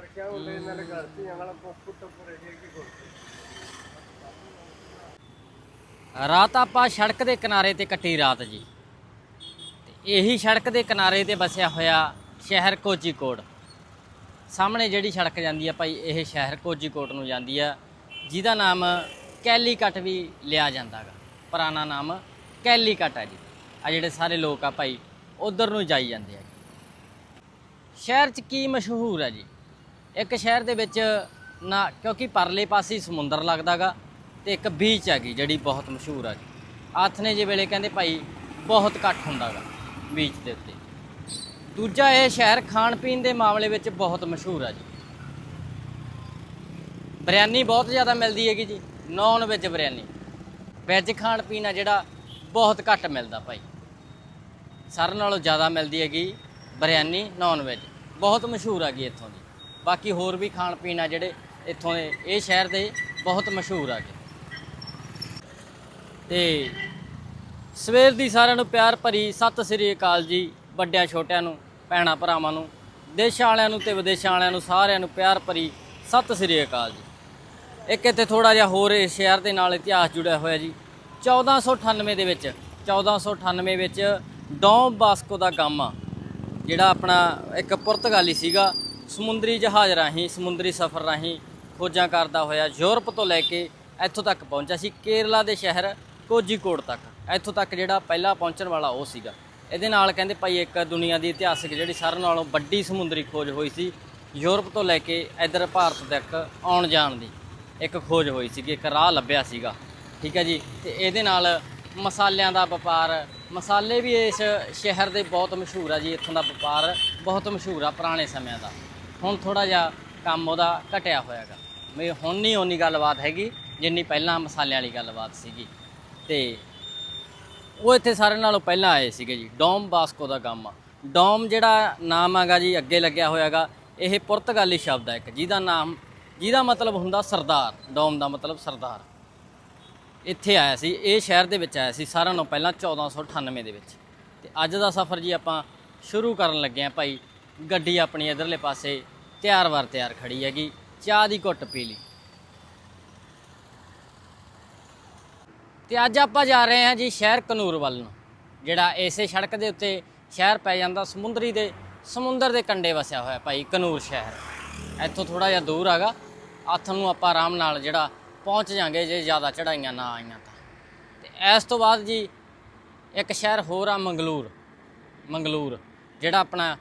പഠിക്കാവുണ്ട് ഇന്നലെ കളിച്ച് ഞങ്ങളെ പൊപ്പിട്ടപ്പോൾ റെഡിയാക്കി കൊടുത്തു ਰਾਤ ਆਪਾਂ ਸੜਕ ਦੇ ਕਿਨਾਰੇ ਤੇ ਕੱਟੀ ਰਾਤ ਜੀ ਤੇ ਇਹੀ ਸੜਕ ਦੇ ਕਿਨਾਰੇ ਤੇ ਵਸਿਆ ਹੋਇਆ ਸ਼ਹਿਰ ਕੋਚੀਕੋਟ ਸਾਹਮਣੇ ਜਿਹੜੀ ਸੜਕ ਜਾਂਦੀ ਆ ਭਾਈ ਇਹ ਸ਼ਹਿਰ ਕੋਚੀਕੋਟ ਨੂੰ ਜਾਂਦੀ ਆ ਜਿਹਦਾ ਨਾਮ ਕੈਲੀਕਟ ਵੀ ਲਿਆ ਜਾਂਦਾਗਾ ਪੁਰਾਣਾ ਨਾਮ ਕੈਲੀਕਟ ਆ ਜੀ ਆ ਜਿਹੜੇ ਸਾਰੇ ਲੋਕ ਆ ਭਾਈ ਉਧਰ ਨੂੰ ਜਾਈ ਜਾਂਦੇ ਆ ਸ਼ਹਿਰ 'ਚ ਕੀ ਮਸ਼ਹੂਰ ਹੈ ਜੀ ਇੱਕ ਸ਼ਹਿਰ ਦੇ ਵਿੱਚ ਨਾ, ਕਿਉਂਕਿ ਪਰਲੇ ਪਾਸੇ ਹੀ ਸਮੁੰਦਰ ਲੱਗਦਾਗਾ ਤੇ ਇੱਕ ਬੀਚ ਹੈਗੀ ਜਿਹੜੀ ਬਹੁਤ ਮਸ਼ਹੂਰ ਆ ਜੀ। ਆਥਨੇ ਜੇ ਵੇਲੇ ਕਹਿੰਦੇ ਭਾਈ ਬਹੁਤ ਇਕੱਠ ਹੁੰਦਾਗਾ ਬੀਚ ਦੇ ਉੱਤੇ। ਦੂਜਾ ਇਹ ਸ਼ਹਿਰ ਖਾਣ ਪੀਣ ਦੇ ਮਾਮਲੇ ਵਿੱਚ ਬਹੁਤ ਮਸ਼ਹੂਰ ਆ ਜੀ। ਬਿਰਿਆਨੀ ਬਹੁਤ ਜ਼ਿਆਦਾ ਮਿਲਦੀ ਹੈਗੀ ਜੀ ਨੌਨ ਵੈਜ ਬਿਰਿਆਨੀ। ਵੈਜ ਖਾਣ ਪੀਣ ਆ ਜਿਹੜਾ ਬਹੁਤ ਘੱਟ ਮਿਲਦਾ ਭਾਈ। ਸਾਰਿਆਂ ਨਾਲੋਂ ਜ਼ਿਆਦਾ ਮਿਲਦੀ ਹੈਗੀ ਬਿਰਿਆਨੀ ਨੌਨ ਵੈਜ ਬਹੁਤ ਮਸ਼ਹੂਰ ਹੈਗੀ ਇੱਥੋਂ ਦੀ। ਬਾਕੀ ਹੋਰ ਵੀ ਖਾਣ ਪੀਣ ਆ ਜਿਹੜੇ ਇੱਥੋਂ ਦੇ, ਇਹ ਸ਼ਹਿਰ ਦੇ ਬਹੁਤ ਮਸ਼ਹੂਰ ਆ ਹੈਗੇ ਤੇ ਸਵੇਰ ਦੀ ਸਾਰਿਆਂ ਨੂੰ ਪਿਆਰ ਭਰੀ ਸਤਿ ਸ੍ਰੀ ਅਕਾਲ ਜੀ, ਵੱਡਿਆਂ ਛੋਟਿਆਂ ਨੂੰ, ਭੈਣਾਂ ਭਰਾਵਾਂ ਨੂੰ, ਦੇਸ਼ਾਂ ਵਾਲਿਆਂ ਨੂੰ ਤੇ ਵਿਦੇਸ਼ਾਂ ਵਾਲਿਆਂ ਨੂੰ ਸਾਰਿਆਂ ਨੂੰ ਪਿਆਰ ਭਰੀ ਸਤਿ ਸ੍ਰੀ ਅਕਾਲ ਜੀ। ਇੱਕ ਇੱਥੇ ਥੋੜਾ ਜਿਹਾ ਹੋਰ ਇਸ ਸ਼ਹਿਰ ਦੇ ਨਾਲ ਇਤਿਹਾਸ ਜੁੜਿਆ ਹੋਇਆ ਜੀ। 1498 ਦੇ ਵਿੱਚ 1498 ਵਿੱਚ ਡੌਮ ਬਾਸਕੋ ਦਾ ਗਾਮਾ, ਜਿਹੜਾ ਆਪਣਾ ਇੱਕ ਪੁਰਤਗਾਲੀ ਸੀਗਾ ਸਮੁੰਦਰੀ ਜਹਾਜ਼ ਰਾਹੀਂ, ਸਮੁੰਦਰੀ ਸਫ਼ਰ ਰਾਹੀਂ ਖੋਜਾਂ ਕਰਦਾ ਹੋਇਆ ਯੂਰਪ ਤੋਂ ਲੈ ਕੇ ਇੱਥੋਂ ਤੱਕ ਪਹੁੰਚਿਆ ਸੀ, ਕੇਰਲਾ ਦੇ ਸ਼ਹਿਰ ਕੋਜੀਕੋਡ ਤੱਕ। ਇੱਥੋਂ ਤੱਕ ਜਿਹੜਾ ਪਹਿਲਾ ਪਹੁੰਚਣ ਵਾਲਾ ਉਹ ਸੀਗਾ। ਇਹਦੇ ਨਾਲ ਕਹਿੰਦੇ ਭਾਈ ਇੱਕ ਦੁਨੀਆ ਦੀ ਇਤਿਹਾਸਿਕ ਜਿਹੜੀ ਸਾਰਿਆਂ ਨਾਲੋਂ ਵੱਡੀ ਸਮੁੰਦਰੀ ਖੋਜ ਹੋਈ ਸੀ, ਯੂਰਪ ਤੋਂ ਲੈ ਕੇ ਇੱਧਰ ਭਾਰਤ ਤੱਕ ਆਉਣ ਜਾਣ ਦੀ ਇੱਕ ਖੋਜ ਹੋਈ ਸੀਗੀ, ਇੱਕ ਰਾਹ ਲੱਭਿਆ ਸੀਗਾ। ਠੀਕ ਹੈ ਜੀ, ਤੇ ਇਹਦੇ ਨਾਲ ਮਸਾਲਿਆਂ ਦਾ ਵਪਾਰ, ਮਸਾਲੇ ਵੀ ਇਸ ਸ਼ਹਿਰ ਦੇ ਬਹੁਤ ਮਸ਼ਹੂਰ ਆ ਜੀ, ਇੱਥੋਂ ਦਾ ਵਪਾਰ ਬਹੁਤ ਮਸ਼ਹੂਰ ਆ ਪੁਰਾਣੇ ਸਮਿਆਂ ਦਾ। ਹੁਣ ਥੋੜਾ ਜਿਹਾ ਕੰਮ ਉਹਦਾ ਘਟਿਆ ਹੋਇਆਗਾ। ਵੀ ਹੁਣ ਨਹੀਂ ਓਨੀ ਗੱਲਬਾਤ ਹੈਗੀ, ਜਿੰਨੀ ਪਹਿਲਾਂ ਮਸਾਲਿਆਂ ਵਾਲੀ ਗੱਲਬਾਤ ਸੀਗੀ। ਤੇ ਉਹ ਇੱਥੇ ਸਾਰਿਆਂ ਨਾਲੋਂ ਪਹਿਲਾਂ ਆਏ ਸੀਗੇ ਜੀ, ਡੋਮ ਬਾਸਕੋ ਦਾ ਕੰਮ ਆ। ਡੋਮ ਜਿਹੜਾ ਨਾਮ ਹੈਗਾ ਜੀ, ਅੱਗੇ ਲੱਗਿਆ ਹੋਇਆਗਾ, ਇਹ ਪੁਰਤਗਾਲੀ ਸ਼ਬਦ ਹੈ ਇੱਕ, ਜਿਹਦਾ ਨਾਮ, ਜਿਹਦਾ ਮਤਲਬ ਹੁੰਦਾ ਸਰਦਾਰ, ਡੋਮ ਦਾ ਮਤਲਬ ਸਰਦਾਰ। ਇੱਥੇ ਆਇਆ ਸੀ, ਇਹ ਸ਼ਹਿਰ ਦੇ ਵਿੱਚ ਆਇਆ ਸੀ, ਸਾਰਿਆਂ ਨਾਲੋਂ ਪਹਿਲਾਂ 1498 ਦੇ ਵਿੱਚ। ਤੇ ਅੱਜ ਦਾ ਸਫ਼ਰ ਜੀ ਆਪਾਂ ਸ਼ੁਰੂ ਕਰਨ ਲੱਗੇ ਆ ਭਾਈ, ਗੱਡੀ ਆਪਣੀ ਇਧਰਲੇ ਪਾਸੇ ਤਿਆਰ ਵਾਰ ਤਿਆਰ ਖੜੀ ਹੈਗੀ, ਚਾਹ ਦੀ ਘੁੱਟ ਪੀ ਲਈ। ਤੇ ਅੱਜ ਆਪਾਂ ਜਾ ਰਹੇ ਹਾਂ ਜੀ ਸ਼ਹਿਰ ਕਨੂਰ ਵੱਲ ਨੂੰ, ਜਿਹੜਾ ਇਸੇ ਸੜਕ ਦੇ ਉੱਤੇ ਸ਼ਹਿਰ ਪੈ ਜਾਂਦਾ ਸਮੁੰਦਰੀ ਦੇ, ਸਮੁੰਦਰ ਦੇ ਕੰਢੇ ਵਸਿਆ ਹੋਇਆ ਭਾਈ ਕਨੂਰ ਸ਼ਹਿਰ। ਇੱਥੋਂ ਥੋੜਾ ਜਿਹਾ ਦੂਰ ਹੈਗਾ ਹੱਥ ਨੂੰ ਆਪਾਂ ਆਰਾਮ ਨਾਲ ਜਿਹੜਾ ਪਹੁੰਚ ਜਾਾਂਗੇ ਜੇ ਜ਼ਿਆਦਾ ਚੜਾਈਆਂ ਨਾ ਆਈਆਂ ਤਾਂ। ਤੇ ਇਸ ਤੋਂ ਬਾਅਦ ਜੀ ਇੱਕ ਸ਼ਹਿਰ ਹੋਰ ਆ ਮੰਗਲੂਰ ਮੰਗਲੂਰ, ਜਿਹੜਾ ਆਪਣਾ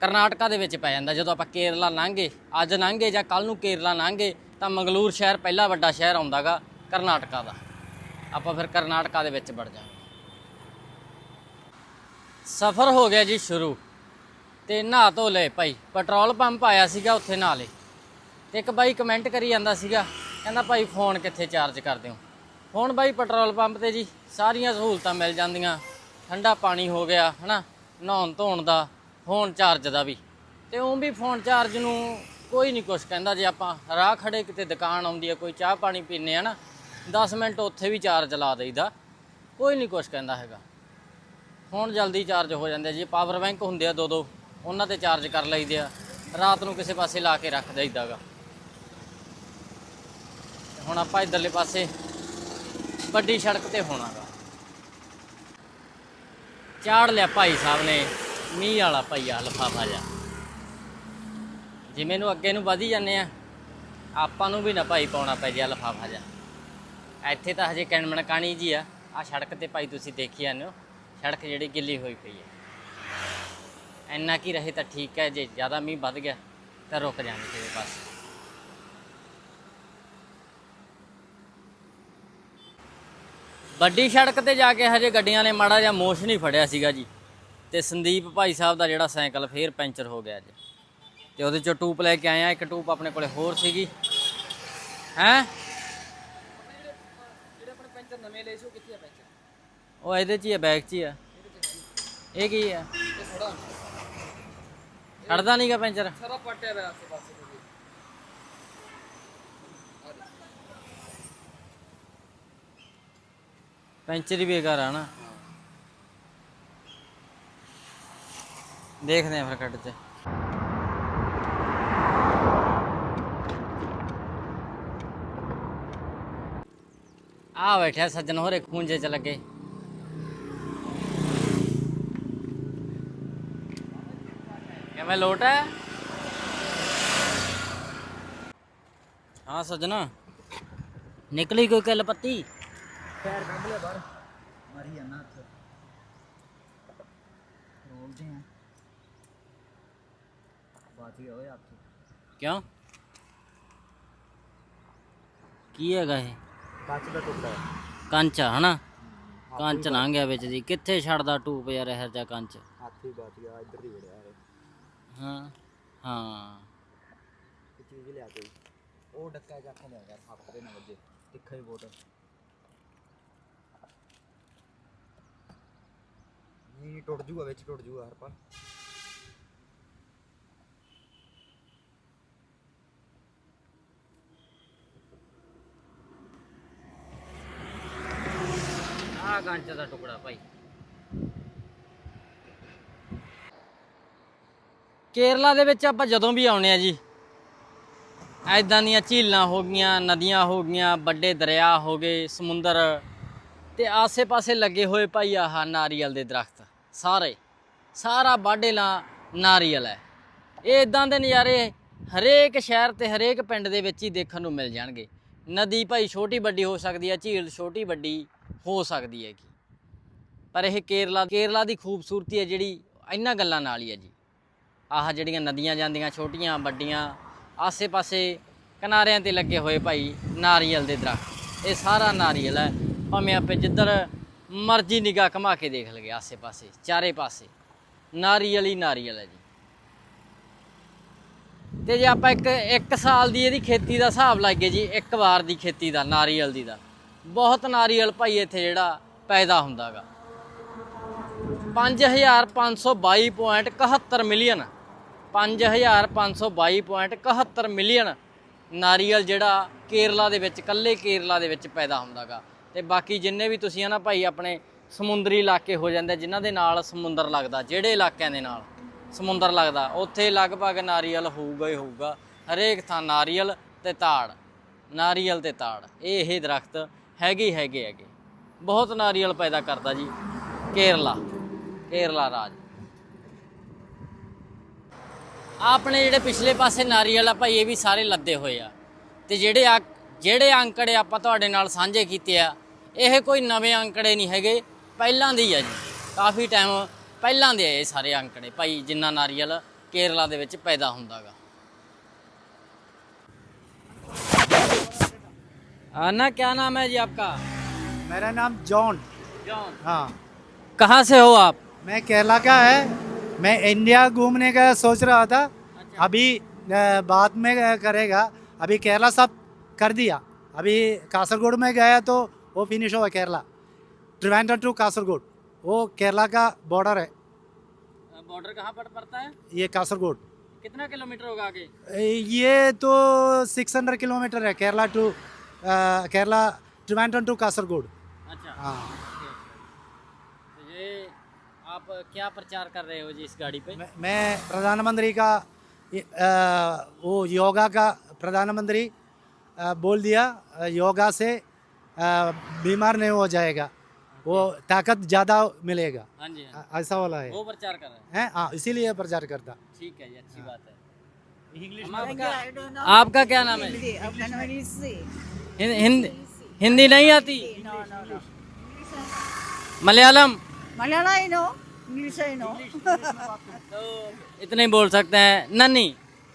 ਕਰਨਾਟਕਾ ਦੇ ਵਿੱਚ ਪੈ ਜਾਂਦਾ। ਜਦੋਂ ਆਪਾਂ ਕੇਰਲਾ ਲੰਘੇ ਅੱਜ ਲੰਘੇ ਜਾਂ ਕੱਲ ਨੂੰ ਕੇਰਲਾ ਲੰਘੇ ਤਾਂ ਮੰਗਲੂਰ ਸ਼ਹਿਰ ਪਹਿਲਾ ਵੱਡਾ ਸ਼ਹਿਰ ਆਉਂਦਾਗਾ ਕਰਨਾਟਕਾ ਦਾ। ਆਪਾਂ ਫਿਰ ਕਰਨਾਟਕਾ ਦੇ ਵਿੱਚ ਵੜ ਜਾਵਾਂਗੇ। ਸਫ਼ਰ ਹੋ ਗਿਆ ਜੀ ਸ਼ੁਰੂ। ਤੇ ਨਹਾ ਧੋ ਲਏ ਭਾਈ। ਪੈਟਰੋਲ ਪੰਪ ਆਇਆ ਸੀਗਾ ਉੱਥੇ ਨਹਾ ਲਏ ਤੇ ਇੱਕ ਬਾਈ ਕਮੈਂਟ ਕਰੀ ਜਾਂਦਾ ਸੀਗਾ, ਕਹਿੰਦਾ, ਭਾਈ, ਫੋਨ ਕਿੱਥੇ ਚਾਰਜ ਕਰਦੇ ਹੋ? ਫੋਨ ਬਾਈ ਪੈਟਰੋਲ ਪੰਪ ਤੇ ਜੀ ਸਾਰੀਆਂ ਸਹੂਲਤਾਂ ਮਿਲ ਜਾਂਦੀਆਂ। ਠੰਡਾ ਪਾਣੀ ਹੋ ਗਿਆ, ਹਨਾ? ਨਹਾਉਣ ਧੋਣ ਦਾ ਫੋਨ ਚਾਰਜ ਦਾ ਵੀ। ਤੇ ਉਹ ਵੀ ਫੋਨ ਚਾਰਜ ਨੂੰ ਕੋਈ ਨਹੀਂ ਕੁਛ ਕਹਿੰਦਾ ਜੇ ਆਪਾਂ ਰਾਹ ਖੜੇ ਕਿਤੇ ਦੁਕਾਨ ਆਉਂਦੀ ਹੈ ਕੋਈ ਚਾਹ ਪਾਣੀ ਪੀਨੇ ਆ ਨਾ 10 ਮਿੰਟ ਉੱਥੇ ਵੀ ਚਾਰਜ ਲਾ ਦੇਈਦਾ। ਕੋਈ ਨਹੀਂ ਕੁਛ ਕਹਿੰਦਾ ਹੈਗਾ। ਫੋਨ ਜਲਦੀ ਚਾਰਜ ਹੋ ਜਾਂਦੇ ਆ। ਜੀ ਪਾਵਰ ਬੈਂਕ ਹੁੰਦੇ ਆ ਦੋ ਦੋ ਉਹਨਾਂ ਤੇ ਚਾਰਜ ਕਰ ਲਈਦੇ ਆ। ਰਾਤ ਨੂੰ ਕਿਸੇ ਪਾਸੇ ਲਾ ਕੇ ਰੱਖ ਦਈਦਾਗਾ ਹੁਣ ਆਪਾਂ ਇਧਰਲੇ ਪਾਸੇ ਵੱਡੀ ਸੜਕ ਤੇ ਹੋਣਾਗਾ ਚਾੜ ਲਿਆ ਭਾਈ ਸਾਹਿਬ ਨੇ। ਮੀਂਹ ਵਾਲਾ ਭਈਆ ਲਫਾਫਾ ਜਾ ਜਿਵੇਂ ਨੂੰ ਅੱਗੇ ਨੂੰ ਵਧੀ ਜਾਂਦੇ ਆ, ਆਪਾਂ ਨੂੰ ਵੀ ਨਾ ਭਾਈ ਪਾਉਣਾ ਪੈ ਜਾ ਲਫਾਫਾ ਜਾ ਇੱਥੇ ਤਾਂ ਹਜੇ ਕਣਮਣ ਜੀ ਆ। ਆ ਸੜਕ ਤੇ ਭਾਈ ਤੁਸੀਂ ਦੇਖੀ ਜਾਂਦੇ ਹੋ। ਸੜਕ ਜਿਹੜੀ ਗਿੱਲੀ ਹੋਈ ਪਈ ਹੈ। ਇੰਨਾ ਕੀ ਰਹੇ ਤਾਂ ਠੀਕ ਹੈ, ਜੇ ਜ਼ਿਆਦਾ ਮੀਂਹ ਵੱਧ ਗਿਆ ਤਾਂ ਰੁਕ ਜਾਣਗੇ ਕਿਸੇ ਪਾਸੇ ਵੱਡੀ ਸੜਕ ਤੇ ਜਾ ਕੇ ਹਜੇ ਗੱਡੀਆਂ ਨੇ ਮਾੜਾ ਜਿਹਾ ਮੋਸ਼ ਨਹੀਂ ਫੜਿਆ ਸੀਗਾ ਜੀ। ਤੇ ਸੰਦੀਪ ਭਾਈ ਸਾਹਿਬ ਦਾ ਜਿਹੜਾ ਸਾਈਕਲ ਫੇਰ ਪੈਂਚਰ ਹੋ ਗਿਆ ਅੱਜ। ਤੇ ਉਹਦੇ ਚੋਂ ਟੂਪ ਲੈ ਕੇ ਆਏ ਆ, ਇੱਕ ਟੂਪ ਆਪਣੇ ਕੋਲੇ ਹੋਰ ਸੀਗੀ। ਹੈਂ? ਉਹ ਇਹਦੇ 'ਚ ਹੀ ਆ ਬੈਗ 'ਚ ਹੀ ਆ। ਇਹ ਕੀ ਆ? ਇਹ ਥੋੜਾ ਛੱਡਦਾ ਨਹੀਂਗਾ ਪੈਂਚਰ? ਸਾਰਾ ਪਟਿਆ ਹੋਇਆ ਆਸੇ ਪਾਸੇ ਪੈਂਚਰ ਹੀ ਬੇਕਾਰ ਆ ਨਾ। देखते हैं फिर कटते। आ बैठे सज्जन, हो रहे खूंजे च लगे क्या मैं लोट है? हाँ सजना निकली कोई कल पत्ती? पैर कट ले बार मरी है ना तो। बोलते हैं ਹੱਥ ਹੋਏ ਹੱਥ। ਕਿਉਂ? ਕੀ ਹੈਗਾ ਇਹ? ਕੱਚ ਦਾ ਟੁਕੜਾ ਹੈ। ਕੰਚ ਆ, ਹਨਾ ਕੰਚ ਲੰਘ ਗਿਆ ਵਿੱਚ ਦੀ। ਕਿੱਥੇ ਛੱਡਦਾ ਟੂਪ ਯਾਰ ਇਹੋ ਜਿਹਾ ਕੰਚ? ਹੱਥ ਬਾਤ ਗਿਆ ਇੱਧਰ ਦੀ ਵੜਿਆ ਹੈ ਹਾਂ ਹਾਂ। ਇਹ ਚੀਜ਼ ਲਿਆ ਕੋਈ ਉਹ ਡੱਕਾ ਜਾ ਕੇ ਲਿਆ ਯਾਰ ਹੱਥ ਦੇ ਨਾਲ ਵੱਜੇ। ਤਿੱਖਾ ਹੀ ਬੋਟ ਨਹੀਂ ਟੁੱਟ ਜੂਗਾ ਵਿੱਚ ਟੁੱਟ ਜੂਗਾ ਹਰ ਪਰ ਕੰਚ ਦਾ ਟੁਕੜਾ ਭਾਈ। ਕੇਰਲਾ ਦੇ ਵਿੱਚ ਆਪਾਂ ਜਦੋਂ ਵੀ ਆਉਨੇ ਆ ਜੀ ਐਦਾਂ ਦੀਆਂ ਝੀਲਾਂ ਹੋ ਗਈਆਂ, ਨਦੀਆਂ ਹੋ ਗਈਆਂ, ਵੱਡੇ ਦਰਿਆ ਹੋ ਗਏ, ਸਮੁੰਦਰ ਤੇ ਆਸੇ-ਪਾਸੇ ਲੱਗੇ ਹੋਏ ਭਾਈ ਆਹ ਨਾਰੀਅਲ ਦੇ ਦਰਖਤ, ਸਾਰੇ, ਸਾਰਾ ਬਾਡੇਲਾ ਨਾਰੀਅਲ ਹੈ। ਇਹ ਇਦਾਂ ਦੇ ਨਜ਼ਾਰੇ ਹਰੇਕ ਸ਼ਹਿਰ ਤੇ ਹਰੇਕ ਪਿੰਡ ਦੇ ਵਿੱਚ ਹੀ ਦੇਖਣ ਨੂੰ ਮਿਲ ਜਾਣਗੇ। ਨਦੀ ਭਾਈ ਛੋਟੀ ਵੱਡੀ ਹੋ ਸਕਦੀ ਹੈ, ਝੀਲ ਛੋਟੀ ਵੱਡੀ ਹੋ ਸਕਦੀ ਹੈਗੀ। ਪਰ ਇਹ ਕੇਰਲਾ ਕੇਰਲਾ ਦੀ ਖੂਬਸੂਰਤੀ ਹੈ ਜਿਹੜੀ ਇਹਨਾਂ ਗੱਲਾਂ ਨਾਲ ਹੀ ਹੈ ਜੀ। ਆਹ ਜਿਹੜੀਆਂ ਨਦੀਆਂ ਜਾਂਦੀਆਂ, ਛੋਟੀਆਂ, ਵੱਡੀਆਂ, ਆਸੇ-ਪਾਸੇ ਕਿਨਾਰਿਆਂ ਤੇ ਲੱਗੇ ਹੋਏ ਭਾਈ ਨਾਰੀਅਲ ਦੇ ਦਰਖਤ। ਇਹ ਸਾਰਾ ਨਾਰੀਅਲ ਹੈ। ਭਾਵੇਂ ਆਪੇ ਜਿੱਧਰ ਮਰਜ਼ੀ ਨਿਗਾਹ ਘਮਾ ਕੇ ਦੇਖ ਲਗੇ ਆਸੇ-ਪਾਸੇ, ਚਾਰੇ ਪਾਸੇ। ਨਾਰੀਅਲ ਹੀ ਨਾਰੀਅਲ ਹੈ ਜੀ। ਤੇ ਜੇ ਆਪਾਂ ਇੱਕ ਇੱਕ ਸਾਲ ਦੀ ਇਹਦੀ ਖੇਤੀ ਦਾ ਹਿਸਾਬ ਲਾਈਏ ਜੀ, ਇੱਕ ਵਾਰ ਦੀ ਖੇਤੀ ਦਾ, ਨਾਰੀਅਲ ਦੀ ਦਾ ਬਹੁਤ ਨਾਰੀਅਲ ਭਾਈ ਇੱਥੇ ਜਿਹੜਾ ਪੈਦਾ ਹੁੰਦਾਗਾ। 5522.71 ਮਿਲੀਅਨ। 5522.71 ਮਿਲੀਅਨ ਨਾਰੀਅਲ ਜਿਹੜਾ ਕੇਰਲਾ ਦੇ ਵਿੱਚ, ਕੱਲੇ ਕੇਰਲਾ ਦੇ ਵਿੱਚ ਪੈਦਾ ਹੁੰਦਾਗਾ। ਤੇ ਬਾਕੀ ਜਿੰਨੇ ਵੀ ਤੁਸੀਂ ਆ ਨਾ ਭਾਈ ਆਪਣੇ ਸਮੁੰਦਰੀ ਇਲਾਕੇ ਹੋ ਜਾਂਦੇ ਜਿਨ੍ਹਾਂ ਦੇ ਨਾਲ ਸਮੁੰਦਰ ਲੱਗਦਾ, ਜਿਹੜੇ ਇਲਾਕਿਆਂ ਦੇ ਨਾਲ ਸਮੁੰਦਰ ਲੱਗਦਾ, ਉੱਥੇ ਲਗਭਗ ਨਾਰੀਅਲ ਹੋਊਗਾ ਹੀ ਹੋਊਗਾ। ਹਰੇਕ ਥਾਂ ਨਾਰੀਅਲ ਤੇ ਤਾੜ, ਨਾਰੀਅਲ ਤੇ ਤਾੜ, ਇਹ ਇਹ ਦਰਖਤ ਹੈਗੇ ਹੀ ਹੈਗੇ ਹੈਗੇ। ਬਹੁਤ ਨਾਰੀਅਲ ਪੈਦਾ ਕਰਦਾ ਜੀ। ਕੇਰਲਾ ਕੇਰਲਾ ਰਾਜ। ਆਪਣੇ ਜਿਹੜੇ ਪਿਛਲੇ ਪਾਸੇ ਨਾਰੀਅਲ ਆ, ਭਾਈ ਇਹ ਵੀ ਸਾਰੇ ਲੱਦੇ ਹੋਏ ਆ। ਤੇ ਜਿਹੜੇ ਆ, ਜਿਹੜੇ ਅੰਕੜੇ ਆਪਾਂ ਤੁਹਾਡੇ ਨਾਲ ਸਾਂਝੇ ਕੀਤੇ ਆ, ਇਹ ਕੋਈ ਨਵੇਂ ਅੰਕੜੇ ਨਹੀਂ ਹੈਗੇ। ਪਹਿਲਾਂ ਦੇ ਆ ਜੀ। ਕਾਫੀ ਟਾਈਮ ਪਹਿਲਾਂ ਦੇ ਆ ਇਹ ਸਾਰੇ ਅੰਕੜੇ, ਭਾਈ ਜਿੰਨਾ ਨਾਰੀਅਲ ਕੇਰਲਾ ਦੇ ਵਿੱਚ ਪੈਦਾ ਹੁੰਦਾਗਾ आना क्या नाम है जी आपका? मेरा नाम जॉन। जॉन। हाँ। कहाँ से हो आप? मैं केरला का है। मैं इंडिया घूमने का सोच रहा था। अच्छा। अभी बाद में करेगा। अभी केरला सब कर दिया। अभी कासरगोड में गया तो वो फिनिश हुआ केरला। ट्रिवेंड्रम टू कासरगोड। वो केरला का बॉर्डर है। बॉर्डर कहाँ पर पड़ता है? ये कासरगोड। कितना किलोमीटर होगा आगे? ये तो 600 किलोमीटर है केरला टू केरला ट्रिवेंड्रम टू कासरगोड अच्छा। हाँ। तो ये आप क्या प्रचार कर रहे हो जी इस गाड़ी पे? मैं, मैं प्रधानमंत्री का ये, अ, वो योगा का प्रधानमंत्री अ, बोल दिया अ, योगा से बीमार नहीं हो जाएगा। वो ताकत ज़्यादा मिलेगा। हाँ जी हाँ ऐसा वाला है। वो प्रचार कर रहे हैं? हैं? हाँ इसीलिए प्रचार करता। ठीक है जी अच्छी बात है। इंग्लिश हम आपका आपका क्या नाम है? हिं- हिंदी हिंदी नहीं आती no no no Malayalam Malayalam I know English I know तो इतने ही बोल सकते हैं नन्नी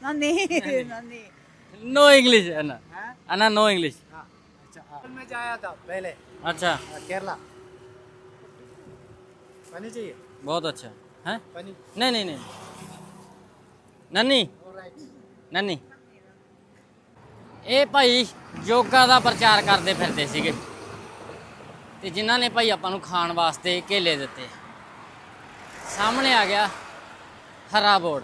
Nani Nani नो इंग्लिश है ना है ना नो इंग्लिश हाँ अच्छा हाँ। में जाया था पहले अच्छा अ, केरला पानी चाहिए बहुत अच्छा है पानी नहीं नहीं नहीं नन्नी राइट ਨੰਨੀ ਇਹ ਭਾਈ ਯੋਗਾ ਦਾ ਪ੍ਰਚਾਰ ਕਰਦੇ ਫਿਰਦੇ ਸੀਗੇ। ਤੇ ਜਿਨ੍ਹਾਂ ਨੇ ਭਾਈ ਆਪਾਂ ਨੂੰ ਖਾਣ ਵਾਸਤੇ ਕੇਲੇ ਦਿੱਤੇ। ਸਾਹਮਣੇ ਆ ਗਿਆ ਹਰਾ ਬੋਰਡ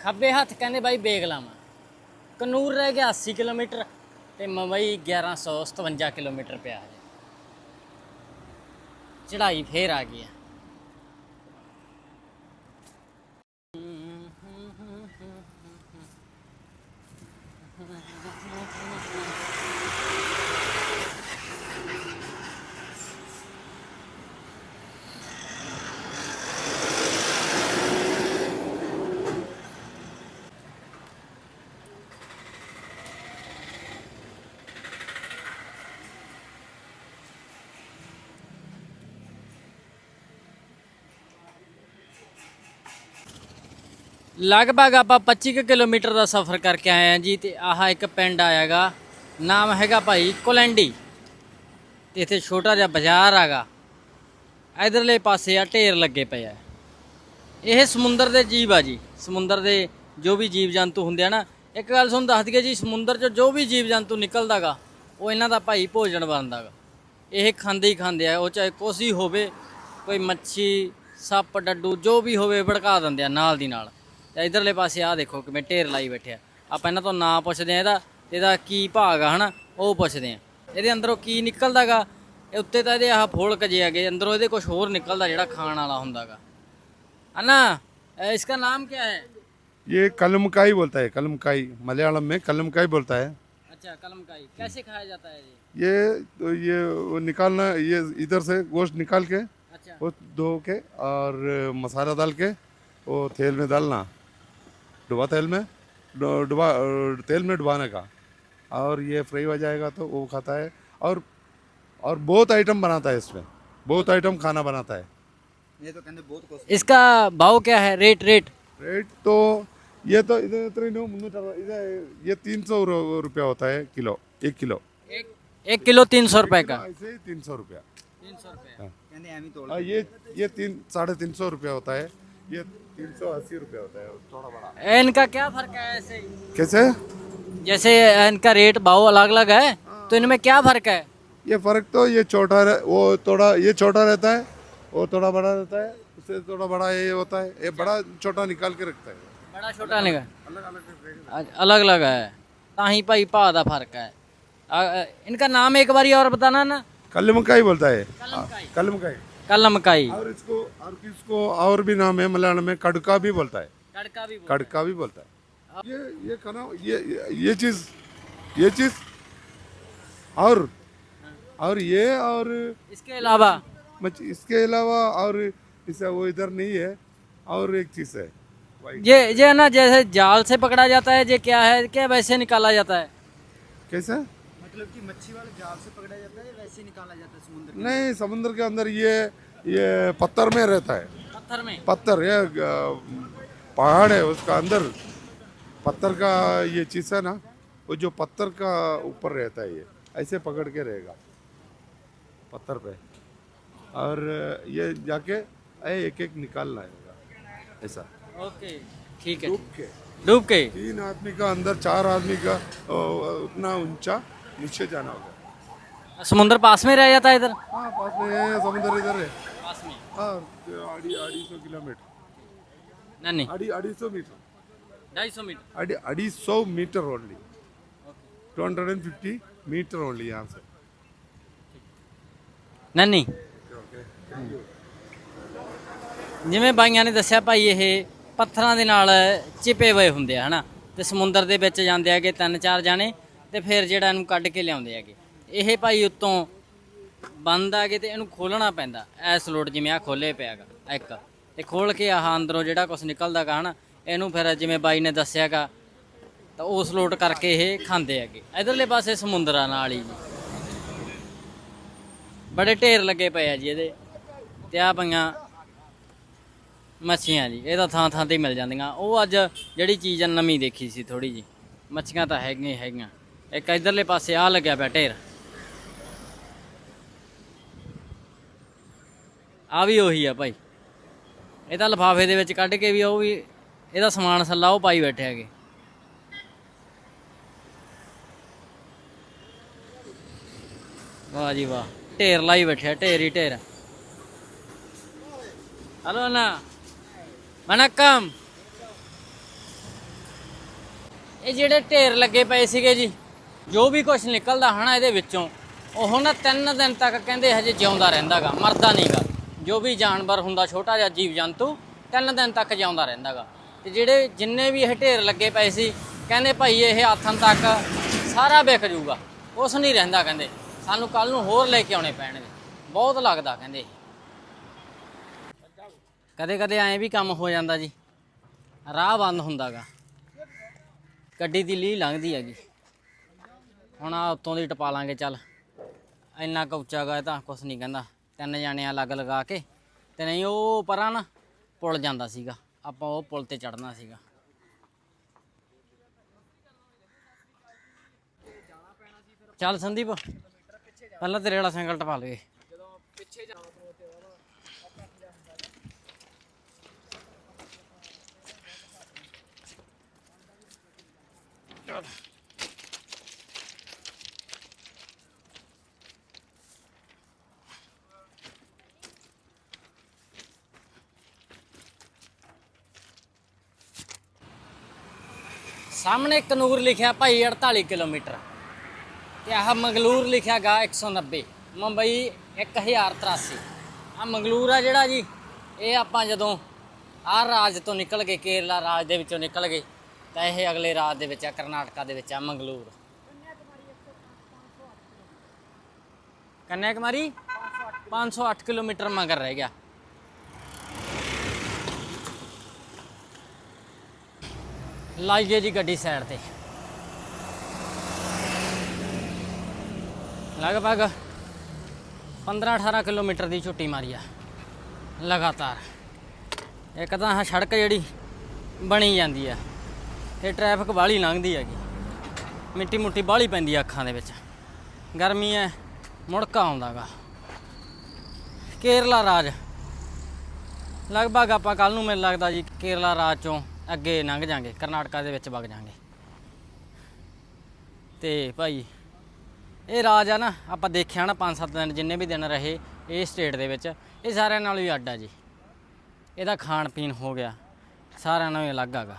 ਖੱਬੇ ਹੱਥ ਕਹਿੰਦੇ ਬਾਈ ਬੇਗਲਾਮਾ ਕਨੂਰ ਰਹਿ ਗਿਆ 80 ਕਿਲੋਮੀਟਰ ਤੇ ਮੁੰਬਈ 1157 ਕਿਲੋਮੀਟਰ ਪਿਆ ਹੈ ਚੜਾਈ ਫੇਰ ਆ ਗਈ ਹੈ ਲਗਭਗ ਆਪਾਂ 25 ਕੁ ਕਿਲੋਮੀਟਰ ਦਾ ਸਫ਼ਰ ਕਰਕੇ ਆਏ ਹਾਂ ਜੀ ਤੇ ਆਹ ਇੱਕ ਪਿੰਡ ਆਇਆਗਾ। ਨਾਮ ਹੈਗਾ ਭਾਈ ਕੋਲੈਂਡੀ। ਤੇ ਇੱਥੇ ਛੋਟਾ ਜਿਹਾ ਬਾਜ਼ਾਰ ਆਗਾ। ਇਧਰਲੇ ਪਾਸੇ ਆ ਢੇਰ ਲੱਗੇ ਪਏ ਆ। ਇਹ ਸਮੁੰਦਰ ਦੇ ਜੀਵ ਆ ਜੀ। ਸਮੁੰਦਰ ਦੇ ਜੋ ਵੀ ਜੀਵ ਜੰਤੂ ਹੁੰਦੇ ਆ ਨਾ, ਇੱਕ ਗੱਲ ਤੁਹਾਨੂੰ ਦੱਸ ਦਈਏ ਜੀ, ਸਮੁੰਦਰ 'ਚ ਜੋ ਵੀ ਜੀਵ ਜੰਤੂ ਨਿਕਲਦਾਗਾ, ਉਹ ਇਹਨਾਂ ਦਾ ਭਾਈ ਭੋਜਨ ਬਣਦਾਗਾ। ਇਹ ਖਾਂਦੇ ਹੀ ਖਾਂਦੇ ਆ, ਉਹ ਚਾਹੇ ਕੁਛ ਹੀ ਹੋਵੇ, ਕੋਈ ਮੱਛੀ, ਸੱਪ, ਡੱਡੂ, ਜੋ ਵੀ ਹੋਵੇ ਭੜਕਾ ਦਿੰਦੇ ਆ ਨਾਲ ਦੀ ਨਾਲ। ਤੇ ਇਧਰਲੇ ਪਾਸੇ ਆ ਦੇਖੋ ਕਿਵੇਂ ਢੇਰ ਲਾਈ ਬੈਠਿਆ ਆਪਾਂ ਇਹਨਾਂ ਤੋਂ ਨਾਂ ਪੁੱਛਦੇ ਆ ਇਹਦਾ ਤੇ ਇਹਦਾ ਕੀ ਭਾਗ ਆ ਹਨਾ ਉਹ ਪੁੱਛਦੇ ਆ ਇਹਦੇ ਅੰਦਰੋਂ ਕੀ ਨਿਕਲਦਾਗਾ ਇਹ ਉੱਤੇ ਤਾਂ ਇਹਦੇ ਆਹ ਫੋਲਕ ਜੇ ਹੈਗੇ ਅੰਦਰੋਂ ਇਹਦੇ ਕੁਝ ਹੋਰ ਨਿਕਲਦਾ ਜਿਹੜਾ ਖਾਣ ਵਾਲਾ ਹੁੰਦਾਗਾ अन्ना अ, इसका नाम क्या है ये कलमकाई बोलता है कलमकाई मलयालम में कलमकाई बोलता है अच्छा कलमकाई कैसे खाया जाता है ये ये तो ये वो निकालना ये इधर से गोश्त निकाल के अच्छा वो धो के और मसाला डाल के वो तेल में डालना डुबा तेल में डुबा तेल में डुबाने का। और ये फ्राई हो जाएगा तो वो खाता है। और और बहुत आइटम बनाता है इसमें। बहुत आइटम खाना बनाता है। ये तो कहते बहुत इसका भाव क्या है? रेट रेट रेट तो ये तो इधर इधर इधर ये तीन सौ रुपया होता है किलो एक किलो। एक, एक किलो तीन सौ रुपये का। ऐसे ही तीन सौ रुपया। तीन सौ रुपया। हाँ। हाँ, ये ये तीन साढ़े तीन सौ रुपया होता है। ये तीन सौ अस्सी रुपया होता है। थोड़ा बड़ा। इनका क्या फ़र्क है ऐसे कैसे? जैसे इनका रेट भाव अलग अलग है तो इनमें क्या फ़र्क है? ये फ़र्क तो ये छोटा वो थोड़ा ये छोटा रहता है वो थोड़ा बड़ा रहता है उससे थोड़ा बड़ा ये होता है ये बड़ा छोटा निकाल के रखता है। बड़ा छोटा निका अलग अलग अलग अलग है। ताही भाई भाव का फ़र्क है। इनका नाम एक बार और बताना ना। कलमकाई बोलता है। कलमकाई मकाई और इसको और किसको और भी नाम है मलयालम में कड़का भी बोलता है। कड़का भी बोलता कड़का भी बोलता है। ये ये खाना ये ये चीज़ ये चीज़ और और ये और इसके अलावा? इसके अलावा और इसे वो इधर नहीं है और एक चीज़ है। ये ये ना जैसे जाल से पकड़ा जाता है ये क्या है क्या वैसे निकाला जाता है? कैसा? मतलब कि मच्छी वाले जाल से पकड़ा जाता है ही निकाला जाता है समुद्र नहीं समुद्र के अंदर ये ये पत्थर में रहता है। पत्थर में? पत्थर ये पहाड़ है उसका अंदर। पत्थर का ये चीज़ है ना वो जो पत्थर का ऊपर रहता है ये ऐसे पकड़ के रहेगा पत्थर पे। और ये जाके एक एक निकालना है ऐसा। ओके ठीक है। डूब के। डूब के? तीन आदमी का अंदर चार आदमी का उतना ऊँचा नीचे जाना होगा। समुद्र पास में रह जाता है इधर हाँ पास में है समुद्र इधर है पास में हाँ अड़ी अड़ी सौ किलोमीटर नहीं नहीं अड़ी अड़ी सौ मीटर ढाई सौ मीटर अड़ी अड़ी सौ metre only two hundred and fifty metre only यहाँ से ਨਹੀਂ ਨਹੀਂ ਜਿਵੇਂ ਬਾਈਆਂ ਨੇ ਦੱਸਿਆ ਭਾਈ ਇਹ ਪੱਥਰਾਂ ਦੇ ਨਾਲ ਚਿਪੇ ਹੋਏ ਹੁੰਦੇ ਆ ਹਨਾ ਤੇ ਸਮੁੰਦਰ ਦੇ ਵਿੱਚ ਜਾਂਦੇ ਹੈਗੇ ਤਿੰਨ ਚਾਰ ਜਾਣੇ ਤੇ ਫਿਰ ਜਿਹੜਾ ਇਹਨੂੰ ਕੱਢ ਕੇ ਲਿਆਉਂਦੇ ਹੈਗੇ ਇਹ ਭਾਈ ਉੱਤੋਂ ਬੰਦ ਆ ਗਏ ਤੇ ਇਹਨੂੰ ਖੋਲਣਾ ਪੈਂਦਾ। ਐਸ ਸਲੋਟ ਜਿਵੇਂ ਆ ਖੋਲੇ ਪਿਆਗਾ, ਇੱਕ। ਤੇ ਖੋਲ ਕੇ ਆਹ ਅੰਦਰੋਂ ਜਿਹੜਾ ਕੁਝ ਨਿਕਲਦਾਗਾ ਹਨਾ, ਇਹਨੂੰ ਫਿਰ ਜਿਵੇਂ ਬਾਈ ਨੇ ਦੱਸਿਆਗਾ, ਤਾਂ ਉਹ ਸਲੋਟ ਕਰਕੇ ਇਹ ਖਾਂਦੇ ਹੈਗੇ। ਇਧਰਲੇ ਪਾਸੇ ਸਮੁੰਦਰਾਂ ਨਾਲ ਹੀ ਜੀ। ਬੜੇ ਢੇਰ ਲੱਗੇ ਪਏ ਆ ਜੀ ਇਹਦੇ। ਤੇ ਆ ਪਈਆਂ ਮੱਛੀਆਂ ਜੀ, ਇਹ ਤਾਂ ਥਾਂ ਥਾਂ ਤੇ ਮਿਲ ਜਾਂਦੀਆਂ। ਉਹ ਅੱਜ ਜਿਹੜੀ ਚੀਜ਼ ਆ, ਨਵੀਂ ਦੇਖੀ ਸੀ ਥੋੜੀ ਜੀ। ਮੱਛੀਆਂ ਤਾਂ ਹੈਗੀਆਂ ਹੀ ਹੈਗੀਆਂ। ਇੱਕ ਇਧਰਲੇ ਪਾਸੇ ਆ ਲੱਗਿਆ ਪਿਆ ਢੇਰ। ਆ ਵੀ ਉਹੀ ਆ ਭਾਈ। ਇਹ ਤਾਂ ਲਫਾਫੇ ਦੇ ਵਿੱਚ ਕੱਢ ਕੇ ਵੀ ਉਹ ਵੀ ਇਹਦਾ ਸਮਾਨ ਸੱਲਾ ਉਹ ਪਾਈ ਬੈਠੇ ਹੈਗੇ। ਵਾਹ ਜੀ ਵਾਹ, ਢੇਰ ਲਾਈ ਬੈਠਿਆ ਢੇਰ ਹੀ ਢੇਰ। ਹਲੋ ਨਾ ਵਣਕਮ। ਇਹ ਜਿਹੜੇ ਢੇਰ ਲੱਗੇ ਪਏ ਸੀਗੇ ਜੀ, ਜੋ ਵੀ ਕੁਝ ਨਿਕਲਦਾ ਹਨਾ ਇਹਦੇ ਵਿੱਚੋਂ, ਉਹ ਨਾ ਤਿੰਨ ਦਿਨ ਤੱਕ ਕਹਿੰਦੇ ਹਜੇ ਜਿਉਂਦਾ ਰਹਿੰਦਾਗਾ, ਮਰਦਾ ਨਹੀਂਗਾ ਜੋ ਵੀ ਜਾਨਵਰ ਹੁੰਦਾ ਛੋਟਾ ਜਿਹਾ ਜੀਵ ਜੰਤੂ, ਤਿੰਨ ਦਿਨ ਤੱਕ ਜਿਉਂਦਾ ਰਹਿੰਦਾਗਾ। ਤੇ ਜਿਹੜੇ ਜਿੰਨੇ ਵੀ ਇਹ ਢੇਰ ਲੱਗੇ ਪਏ ਸੀ, ਕਹਿੰਦੇ ਭਾਈ ਇਹ ਆਥਣ ਤੱਕ ਸਾਰਾ ਵਿਕ ਜੂਗਾ ਕੁਛ ਨਹੀਂ ਰਹਿੰਦਾ, ਕਹਿੰਦੇ। ਸਾਨੂੰ ਕੱਲ ਨੂੰ ਹੋਰ ਲੈ ਕੇ ਆਉਣੇ ਪੈਣਗੇ। ਬਹੁਤ ਲੱਗਦਾ, ਕਹਿੰਦੇ ਕਦੇ ਕਦੇ ਐਂ ਵੀ ਕੰਮ ਹੋ ਜਾਂਦਾ ਜੀ। ਰਾਹ ਬੰਦ ਹੁੰਦਾਗਾ। ਗੱਡੀ ਦੀ ਲੀ ਲੰਘਦੀ ਹੈਗੀ। ਹੁਣ ਆ ਉੱਤੋਂ ਦੀ ਟਪਾ ਲਾਂਗੇ, ਚੱਲ। ਇੰਨਾ ਕੁ ਉੱਚਾ ਗਾ ਇਹ ਤਾਂ ਕੁਛ ਨਹੀਂ ਕਹਿੰਦਾ। ਤਿੰਨ ਜਾਣੇ ਅਲੱਗ ਲਗਾ ਕੇ ਤੇ ਨਹੀਂ ਉਹ ਪਰਾਂ ਨਾ ਪੁਲ ਜਾਂਦਾ ਸੀਗਾ। ਆਪਾਂ ਉਹ ਪੁਲ ਤੇ ਚੜਨਾ ਸੀਗਾ। ਚੱਲ ਸੰਦੀਪ, ਪਹਿਲਾਂ ਤੇਰੇ ਵਾਲਾ ਸਿੰਗਲ ਟਪਾ ਲਈਏ ਜਦੋਂ ਪਿੱਛੇ ਜਾਣਾ ਤੇ ਉਹਦਾ ਚੱਲ। ਸਾਹਮਣੇ ਕਨੂਰ ਲਿਖਿਆ ਭਾਈ 48 ਕਿਲੋਮੀਟਰ ਤੇ ਆਹ ਮੰਗਲੂਰ ਲਿਖਿਆ ਗਾ 190 ਮੁੰਬਈ 1083 ਆ ਮੰਗਲੂਰ ਆ ਜਿਹੜਾ ਜੀ, ਇਹ ਆਪਾਂ ਜਦੋਂ ਆਹ ਰਾਜ ਤੋਂ ਨਿਕਲ ਗਏ, ਕੇਰਲਾ ਰਾਜ ਦੇ ਵਿੱਚੋਂ ਨਿਕਲ ਗਏ, ਤਾਂ ਇਹ ਅਗਲੇ ਰਾਜ ਦੇ ਵਿੱਚ ਆ, ਕਰਨਾਟਕਾ ਦੇ ਵਿੱਚ ਆ, ਮੰਗਲੂਰ। ਕੰਨਿਆ ਕੁਮਾਰੀ? 508 ਕਿਲੋਮੀਟਰ ਮਗਰ ਰਹਿ ਗਿਆ। ਲਾਈਏ ਜੀ ਗੱਡੀ ਸਾਈਡ ਤੇ। ਲਗਭਗ 15-18 ਕਿਲੋਮੀਟਰ ਦੀ ਛੁੱਟੀ ਮਾਰੀ ਆ, ਲਗਾਤਾਰ। ਇੱਕ ਤਾਂ ਆਹ ਸੜਕ ਜਿਹੜੀ ਬਣੀ ਜਾਂਦੀ ਆ ਤੇ ਟ੍ਰੈਫਿਕ ਬਾਹਲੀ ਲੰਘਦੀ ਹੈਗੀ। ਮਿੱਟੀ ਮੁੱਟੀ ਬਾਹਲੀ ਪੈਂਦੀ ਆ ਅੱਖਾਂ ਦੇ ਵਿੱਚ। ਗਰਮੀ ਐ, ਮੁੜਕਾ ਆਉਂਦਾਗਾ। ਕੇਰਲਾ ਰਾਜ। ਲਗਭਗ ਆਪਾਂ ਕੱਲ ਨੂੰ ਮੈਨੂੰ ਲੱਗਦਾ ਜੀ ਕੇਰਲਾ ਰਾਜ ਚੋਂ ਅੱਗੇ ਲੰਘ ਜਾਾਂਗੇ, ਕਰਨਾਟਕਾ ਦੇ ਵਿੱਚ ਵਗ ਜਾਾਂਗੇ। ਤੇ ਭਾਈ, ਇਹ ਰਾਜ ਆ ਨਾ, ਆਪਾਂ ਦੇਖਿਆ ਨਾ 5-7 ਦਿਨ, ਜਿੰਨੇ ਵੀ ਦਿਨ ਰਹੇ ਇਹ ਸਟੇਟ ਦੇ ਵਿੱਚ, ਇਹ ਸਾਰਿਆਂ ਨਾਲੋਂ ਹੀ ਅੱਡ ਆ ਜੀ। ਇਹਦਾ ਖਾਣ ਪੀਣ ਹੋ ਗਿਆ, ਸਾਰਿਆਂ ਨਾਲੋਂ ਹੀ ਅਲੱਗ ਹੈਗਾ।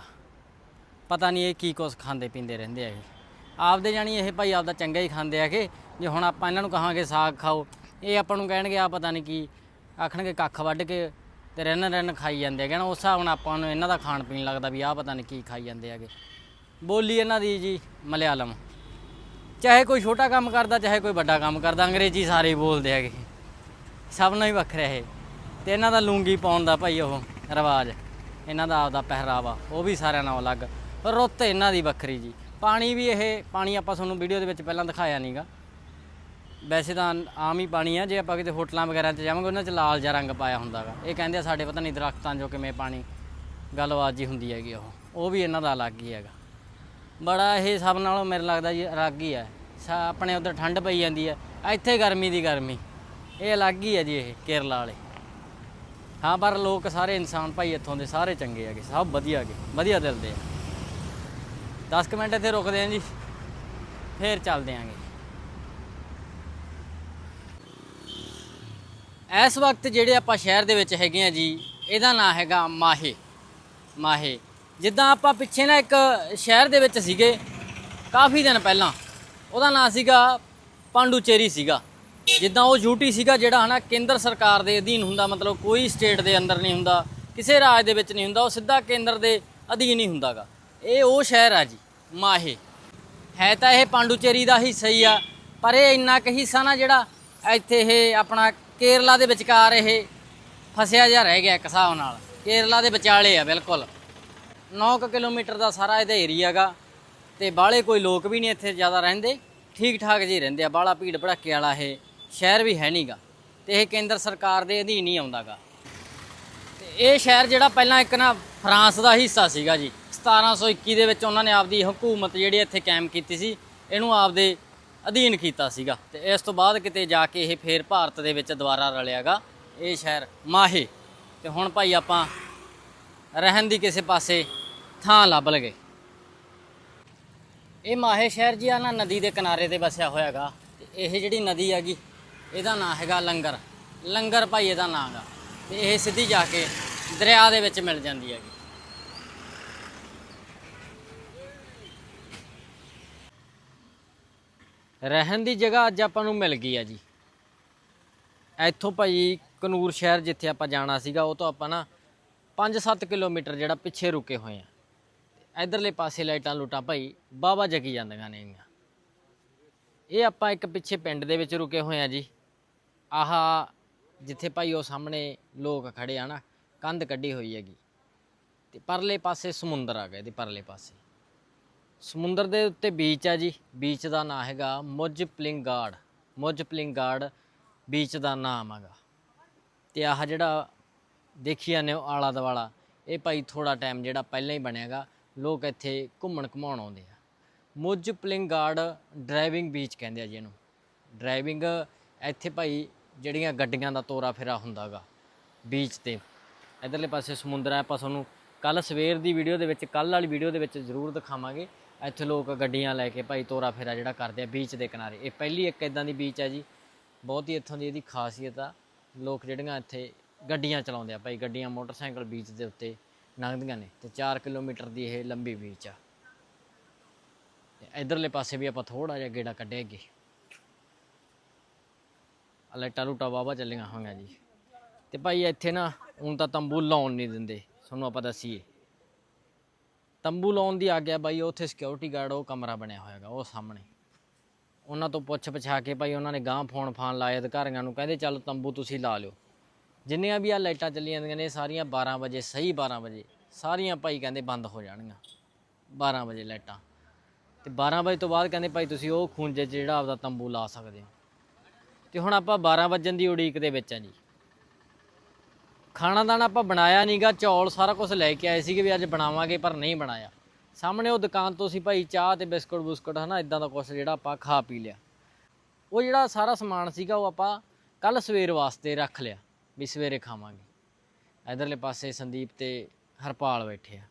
ਪਤਾ ਨਹੀਂ ਇਹ ਕੀ ਕੁਛ ਖਾਂਦੇ ਪੀਂਦੇ ਰਹਿੰਦੇ ਆ ਇਹ। ਆਪਦੇ ਜਾਣੀ ਇਹ ਭਾਈ ਆਪਦਾ ਚੰਗਾ ਹੀ ਖਾਂਦੇ ਆ ਜੇ ਹੁਣ ਆਪਾਂ ਇਹਨਾਂ ਨੂੰ ਕਹਾਂਗੇ ਸਾਗ ਖਾਓ, ਇਹ ਆਪਾਂ ਨੂੰ ਕਹਿਣਗੇ ਆ ਪਤਾ ਨਹੀਂ ਕੀ, ਆਖਣਗੇ ਕੱਖ ਵੱਢ ਕੇ ਤੇ ਰਹਿਣ ਰਹਿਣ ਖਾਈ ਜਾਂਦੇ ਹੈਗੇ ਨਾ ਉਸ ਹਿਸਾਬ ਨਾਲ ਆਪਾਂ ਨੂੰ ਇਹਨਾਂ ਦਾ ਖਾਣ ਪੀਣ ਲੱਗਦਾ ਵੀ ਆਹ ਪਤਾ ਨਹੀਂ ਕੀ ਖਾਈ ਜਾਂਦੇ ਹੈਗੇ। ਬੋਲੀ ਇਹਨਾਂ ਦੀ ਜੀ ਮਲਿਆਲਮ। ਚਾਹੇ ਕੋਈ ਛੋਟਾ ਕੰਮ ਕਰਦਾ, ਚਾਹੇ ਕੋਈ ਵੱਡਾ ਕੰਮ ਕਰਦਾ, ਅੰਗਰੇਜ਼ੀ ਸਾਰੇ ਹੀ ਬੋਲਦੇ ਹੈਗੇ। ਸਭ ਨਾਲ ਹੀ ਵੱਖਰਾ ਇਹ। ਤੇ ਇਹਨਾਂ ਦਾ ਲੂੰਗੀ ਪਾਉਣ ਦਾ ਭਾਈ ਉਹ ਰਿਵਾਜ, ਇਹਨਾਂ ਦਾ ਆਪਦਾ ਪਹਿਰਾਵਾ, ਉਹ ਵੀ ਸਾਰਿਆਂ ਨਾਲੋਂ ਅਲੱਗ। ਰੁੱਤ ਇਹਨਾਂ ਦੀ ਵੱਖਰੀ ਜੀ। ਪਾਣੀ ਵੀ ਇਹ, ਪਾਣੀ ਆਪਾਂ ਤੁਹਾਨੂੰ ਵੀਡੀਓ ਦੇ ਵਿੱਚ ਪਹਿਲਾਂ ਦਿਖਾਇਆ ਨਹੀਂਗਾ ਵੈਸੇ ਤਾਂ ਆਮ ਹੀ ਪਾਣੀ ਆ, ਜੇ ਆਪਾਂ ਕਿਤੇ ਹੋਟਲਾਂ ਵਗੈਰਾ 'ਚ ਜਾਵਾਂਗੇ, ਉਹਨਾਂ 'ਚ ਲਾਲ ਜਿਹਾ ਰੰਗ ਪਾਇਆ ਹੁੰਦਾਗਾ ਇਹ ਕਹਿੰਦੇ ਆ ਸਾਡੇ ਪਤਾ ਨਹੀਂ ਦਰਖਤਾਂ 'ਚੋਂ ਕਿਵੇਂ ਪਾਣੀ ਗੱਲਬਾਤ ਜੀ ਹੁੰਦੀ ਹੈਗੀ ਉਹ। ਉਹ ਵੀ ਇਹਨਾਂ ਦਾ ਅਲੱਗ ਹੀ ਹੈਗਾ। ਬੜਾ ਇਹ ਸਭ ਨਾਲੋਂ ਮੇਰੇ ਲੱਗਦਾ ਜੀ ਅਲੱਗ ਹੀ ਹੈ ਸਾ ਆਪਣੇ ਉਧਰ ਠੰਡ ਪਈ ਜਾਂਦੀ ਹੈ ਇੱਥੇ ਗਰਮੀ ਦੀ ਗਰਮੀ। ਇਹ ਅਲੱਗ ਹੀ ਹੈ ਜੀ ਇਹ ਕੇਰਲਾ ਵਾਲੇ। ਹਾਂ, ਪਰ ਲੋਕ ਸਾਰੇ ਇਨਸਾਨ ਭਾਈ ਇੱਥੋਂ ਦੇ ਸਾਰੇ ਚੰਗੇ ਹੈਗੇ, ਸਭ ਵਧੀਆ ਹੈਗੇ, ਵਧੀਆ ਦਿਲ ਦੇ ਆ। 10 ਕੁ ਮਿੰਟ ਇੱਥੇ ਰੁਕਦੇ ਆਂ ਜੀ, ਫੇਰ ਚੱਲਦੇ ਆਂਗੇ। ਇਸ ਵਕਤ ਜਿਹੜੇ ਆਪਾਂ ਸ਼ਹਿਰ ਦੇ ਵਿੱਚ ਹੈਗੇ ਆ ਜੀ, ਇਹਦਾ ਨਾਮ ਹੈਗਾ ਮਾਹੇ ਮਾਹੇ। ਜਿੱਦਾਂ ਆਪਾਂ ਪਿੱਛੇ ਨਾ ਇੱਕ ਸ਼ਹਿਰ ਦੇ ਵਿੱਚ ਸੀਗੇ, ਕਾਫੀ ਦਿਨ ਪਹਿਲਾਂ, ਉਹਦਾ ਨਾਮ ਸੀਗਾ ਪਾਂਡੂਚੇਰੀ ਸੀਗਾ। ਜਿੱਦਾਂ ਉਹ ਯੂਟੀ ਸੀਗਾ ਜਿਹੜਾ ਹਨਾ, ਕੇਂਦਰ ਸਰਕਾਰ ਦੇ ਅਧੀਨ ਹੁੰਦਾ, ਮਤਲਬ ਕੋਈ ਸਟੇਟ ਦੇ ਅੰਦਰ ਨਹੀਂ ਹੁੰਦਾ, ਕਿਸੇ ਰਾਜ ਦੇ ਵਿੱਚ ਨਹੀਂ ਹੁੰਦਾ, ਉਹ ਸਿੱਧਾ ਕੇਂਦਰ ਦੇ ਅਧੀਨ ਹੀ ਹੁੰਦਾਗਾ। ਇਹ ਉਹ ਸ਼ਹਿਰ ਆ ਜੀ, ਮਾਹੇ। ਹੈ ਤਾਂ ਇਹ ਪਾਂਡੂਚੇਰੀ ਦਾ ਹਿੱਸਾ ਹੀ ਆ, ਪਰ ਇਹ ਇੰਨਾ ਕੁ ਹਿੱਸਾ ਨਾ ਜਿਹੜਾ ਇੱਥੇ ਇਹ ਆਪਣਾ ਕੇਰਲਾ ਦੇ ਵਿਚਕਾਰ ਇਹ ਫਸਿਆ ਜਿਹਾ ਰਹਿ ਗਿਆ ਇੱਕ ਹਿਸਾਬ ਨਾਲ। ਕੇਰਲਾ ਦੇ ਵਿਚਾਲੇ ਆ ਬਿਲਕੁਲ। 9 ਕਿਲੋਮੀਟਰ ਦਾ ਸਾਰਾ ਇਹਦਾ ਏਰੀਆ ਗਾ ਤੇ ਬਾਹਲੇ ਕੋਈ ਲੋਕ ਵੀ ਨਹੀਂ ਇੱਥੇ ਜ਼ਿਆਦਾ ਰਹਿੰਦੇ। ਠੀਕ ਠਾਕ ਜੀ ਰਹਿੰਦੇ ਆ, ਬਾਹਲਾ ਭੀੜ ਭੜੱਕੇ ਵਾਲਾ ਇਹ ਸ਼ਹਿਰ ਵੀ ਹੈ ਨਹੀਂਗਾ ਤੇ ਇਹ ਕੇਂਦਰ ਸਰਕਾਰ ਦੇ ਅਧੀਨ ਹੀ ਆਉਂਦਾਗਾ ਤੇ ਇਹ ਸ਼ਹਿਰ ਜਿਹੜਾ ਪਹਿਲਾਂ ਇੱਕ ਨਾ ਫਰਾਂਸ ਦਾ ਹਿੱਸਾ ਸੀਗਾ ਜੀ। 1721 ਦੇ ਵਿੱਚ ਉਹਨਾਂ ਨੇ ਆਪਦੀ ਹਕੂਮਤ ਜਿਹੜੀ ਇੱਥੇ ਕਾਇਮ ਕੀਤੀ ਸੀ, ਇਹਨੂੰ ਆਪਦੇ ਅਧੀਨ ਕੀਤਾ ਸੀਗਾ ਤੇ ਇਸ ਤੋਂ ਬਾਅਦ ਕਿਤੇ ਜਾ ਕੇ ਇਹ ਫੇਰ ਭਾਰਤ ਦੇ ਵਿੱਚ ਦੁਬਾਰਾ ਰਲਿਆਗਾ, ਇਹ ਸ਼ਹਿਰ ਮਾਹੇ। ਤੇ ਹੁਣ ਭਾਈ ਆਪਾਂ ਰਹਿਣ ਦੀ ਕਿਸੇ ਪਾਸੇ ਥਾਂ ਲੱਭ ਲਗੇ। ਇਹ ਮਾਹੇ ਸ਼ਹਿਰ ਜੀ ਆ ਨਾ, ਨਦੀ ਦੇ ਕਿਨਾਰੇ ਤੇ ਵਸਿਆ ਹੋਇਆਗਾ। ਤੇ ਇਹ ਜਿਹੜੀ ਨਦੀ ਹੈਗੀ, ਇਹਦਾ ਨਾਂ ਹੈਗਾ ਲੰਗਰ। ਲੰਗਰ ਭਾਈ ਇਹਦਾ ਨਾਂ ਹੈਗਾ। ਤੇ ਇਹ ਸਿੱਧੀ ਜਾ ਕੇ ਦਰਿਆ ਦੇ ਵਿੱਚ ਮਿਲ ਜਾਂਦੀ ਹੈਗੀ। ਰਹਿਣ ਦੀ ਜਗ੍ਹਾ ਅੱਜ ਆਪਾਂ ਨੂੰ ਮਿਲ ਗਈ ਆ ਜੀ। ਇੱਥੋਂ ਭਾਈ ਕਨੂਰ ਸ਼ਹਿਰ ਜਿੱਥੇ ਆਪਾਂ ਜਾਣਾ ਸੀਗਾ, ਉਹ ਤੋਂ ਆਪਾਂ ਨਾ 5-7 ਕਿਲੋਮੀਟਰ ਜਿਹੜਾ ਪਿੱਛੇ ਰੁਕੇ ਹੋਏ ਆ। ਇਧਰਲੇ ਪਾਸੇ ਲਾਈਟਾਂ ਲੂਟਾਂ ਭਾਈ ਬਾਬਾ ਜਗੀ ਜਾਂਦੀਆਂ ਨੇ ਇਹਨੀਆਂ ਇਹ ਆਪਾਂ ਇੱਕ ਪਿੱਛੇ ਪਿੰਡ ਦੇ ਵਿੱਚ ਰੁਕੇ ਹੋਏ ਆ ਜੀ। ਆਹ ਜਿੱਥੇ ਭਾਈ ਉਹ ਸਾਹਮਣੇ ਲੋਕ ਖੜੇ ਆ ਨਾ, ਕੰਧ ਕੱਢੀ ਹੋਈ ਹੈਗੀ। ਤੇ ਪਰਲੇ ਪਾਸੇ ਸਮੁੰਦਰ ਆ ਗਿਆ ਇਹਦੇ ਪਰਲੇ ਪਾਸੇ। ਸਮੁੰਦਰ ਦੇ ਉੱਤੇ ਬੀਚ ਆ ਜੀ। ਬੀਚ ਦਾ ਨਾਮ ਹੈਗਾ ਮੁਜ ਪਲਿੰਗਾਰਡ ਮੁਜ ਪਲਿੰਗਾਰਡ ਬੀਚ ਦਾ ਨਾਮ ਹੈਗਾ। ਤੇ ਆਹ ਜਿਹੜਾ ਦੇਖੀ ਜਾਂਦੇ ਹੋ ਆਲਾ ਦਵਾਲਾ ਇਹ ਭਾਈ ਥੋੜਾ ਟਾਈਮ ਜਿਹੜਾ ਪਹਿਲਾਂ ਹੀ ਬਣਿਆਗਾ ਲੋਕ ਇੱਥੇ ਘੁੰਮਣ ਘੁਮਾਉਣ ਆਉਂਦੇ ਆ। ਮੁੱਜ ਪਲਿੰਗਾਰਡ ਡਰਾਈਵਿੰਗ ਬੀਚ ਕਹਿੰਦੇ ਆ ਜੀ ਇਹਨੂੰ। ਡਰਾਈਵਿੰਗ ਇੱਥੇ ਭਾਈ ਜਿਹੜੀਆਂ ਗੱਡੀਆਂ ਦਾ ਤੋਰਾ ਫੇਰਾ ਹੁੰਦਾਗਾ ਬੀਚ ਤੇ। ਇਧਰਲੇ ਪਾਸੇ ਸਮੁੰਦਰ ਹੈ ਆਪਾਂ ਤੁਹਾਨੂੰ ਕੱਲ ਸਵੇਰ ਦੀ ਵੀਡੀਓ ਦੇ ਵਿੱਚ ਕੱਲ ਵਾਲੀ ਵੀਡੀਓ ਦੇ ਵਿੱਚ ਜ਼ਰੂਰ ਦਿਖਾਵਾਂਗੇ। ਇੱਥੇ ਲੋਕ ਗੱਡੀਆਂ ਲੈ ਕੇ ਭਾਈ ਤੋਰਾ ਫੇਰਾ ਜਿਹੜਾ ਕਰਦੇ ਆ ਬੀਚ ਦੇ ਕਿਨਾਰੇ। ਇਹ ਪਹਿਲੀ ਇੱਕ ਇਦਾਂ ਦੀ ਬੀਚ ਆ ਜੀ। ਬਹੁਤ ਹੀ ਇੱਥੋਂ ਦੀ ਇਹਦੀ ਖਾਸੀਅਤ ਆ। ਲੋਕ ਜਿਹੜੀਆਂ ਇੱਥੇ ਗੱਡੀਆਂ ਚਲਾਉਂਦੇ ਆ ਭਾਈ, ਗੱਡੀਆਂ ਮੋਟਰਸਾਈਕਲ ਬੀਚ ਦੇ ਉੱਤੇ ਲੰਘਦੀਆਂ ਨੇ ਤੇ 4 ਕਿਲੋਮੀਟਰ ਦੀ ਇਹ ਲੰਬੀ ਬੀਚ ਆ। ਤੇ ਇਧਰਲੇ ਪਾਸੇ ਵੀ ਆਪਾਂ ਥੋੜਾ ਜਿਹਾ ਗੇੜਾ ਕੱਢਿਆ ਅੱਗੇ। ਆ ਲਾਈਟਾਂ ਲੂਟਾਂ ਚੱਲੀਆਂ ਹੋਈਆਂ ਜੀ। ਤੇ ਭਾਈ ਇੱਥੇ ਨਾ, ਹੁਣ ਤਾਂ ਤੰਬੂ ਲਾਉਣ ਨਹੀਂ ਦਿੰਦੇ। ਤੁਹਾਨੂੰ ਆਪਾਂ ਦੱਸੀਏ। ਤੰਬੂ ਲਾਉਣ ਦੀ ਆਗਿਆ ਬਾਈ, ਉੱਥੇ ਸਿਕਿਉਰਿਟੀ ਗਾਰਡ ਉਹ ਕਮਰਾ ਬਣਿਆ ਹੋਇਆਗਾ ਉਹ ਸਾਹਮਣੇ। ਉਹਨਾਂ ਤੋਂ ਪੁੱਛ ਪਛਾ ਕੇ ਭਾਈ ਉਹਨਾਂ ਨੇ ਗਾਂ ਫੋਨ ਫਾਨ ਲਾਏ, ਅਧਿਕਾਰੀਆਂ ਨੂੰ ਕਹਿੰਦੇ, ਚੱਲ ਤੰਬੂ ਤੁਸੀਂ ਲਾ ਲਿਓ। ਜਿੰਨੀਆਂ ਵੀ ਆ ਲਾਈਟਾਂ ਚੱਲੀਆਂ ਜਾਂਦੀਆਂ ਨੇ ਸਾਰੀਆਂ 12 ਵਜੇ, ਸਹੀ 12 ਵਜੇ, ਸਾਰੀਆਂ ਭਾਈ ਕਹਿੰਦੇ ਬੰਦ ਹੋ ਜਾਣਗੀਆਂ 12 ਵਜੇ ਲਾਈਟਾਂ। ਤੇ 12 ਵਜੇ ਤੋਂ ਬਾਅਦ ਕਹਿੰਦੇ ਭਾਈ, ਤੁਸੀਂ ਉਹ ਖੂੰਜੇ 'ਚ ਜਿਹੜਾ ਆਪਦਾ ਤੰਬੂ ਲਾ ਸਕਦੇ ਹੋ। ਤੇ ਹੁਣ ਆਪਾਂ 12 ਵਜਣ ਦੀ ਉਡੀਕ ਦੇ ਵਿੱਚ ਆ ਜੀ। ਖਾਣਾ ਦਾਣਾ ਆਪਾਂ ਬਣਾਇਆ ਨਹੀਂਗਾ ਚੌਲ ਸਾਰਾ ਕੁਝ ਲੈ ਕੇ ਆਏ ਸੀਗੇ ਵੀ ਅੱਜ ਬਣਾਵਾਂਗੇ ਪਰ ਨਹੀਂ ਬਣਾਇਆ। ਸਾਹਮਣੇ ਉਹ ਦੁਕਾਨ ਤੋਂ ਸੀ ਭਾਈ ਚਾਹ ਤੇ ਬਿਸਕੁਟ ਬੁਸਕੁਟ ਹਨਾ ਇਦਾਂ ਦਾ ਕੁਝ ਜਿਹੜਾ ਆਪਾਂ ਖਾ ਪੀ ਲਿਆ। ਉਹ ਜਿਹੜਾ ਸਾਰਾ ਸਮਾਨ ਸੀਗਾ ਉਹ ਆਪਾਂ ਕੱਲ ਸਵੇਰ ਵਾਸਤੇ ਰੱਖ ਲਿਆ, ਵੀ ਸਵੇਰੇ ਖਾਵਾਂਗੇ। ਇਧਰਲੇ ਪਾਸੇ ਸੰਦੀਪ ਤੇ ਹਰਪਾਲ ਬੈਠੇ ਆ।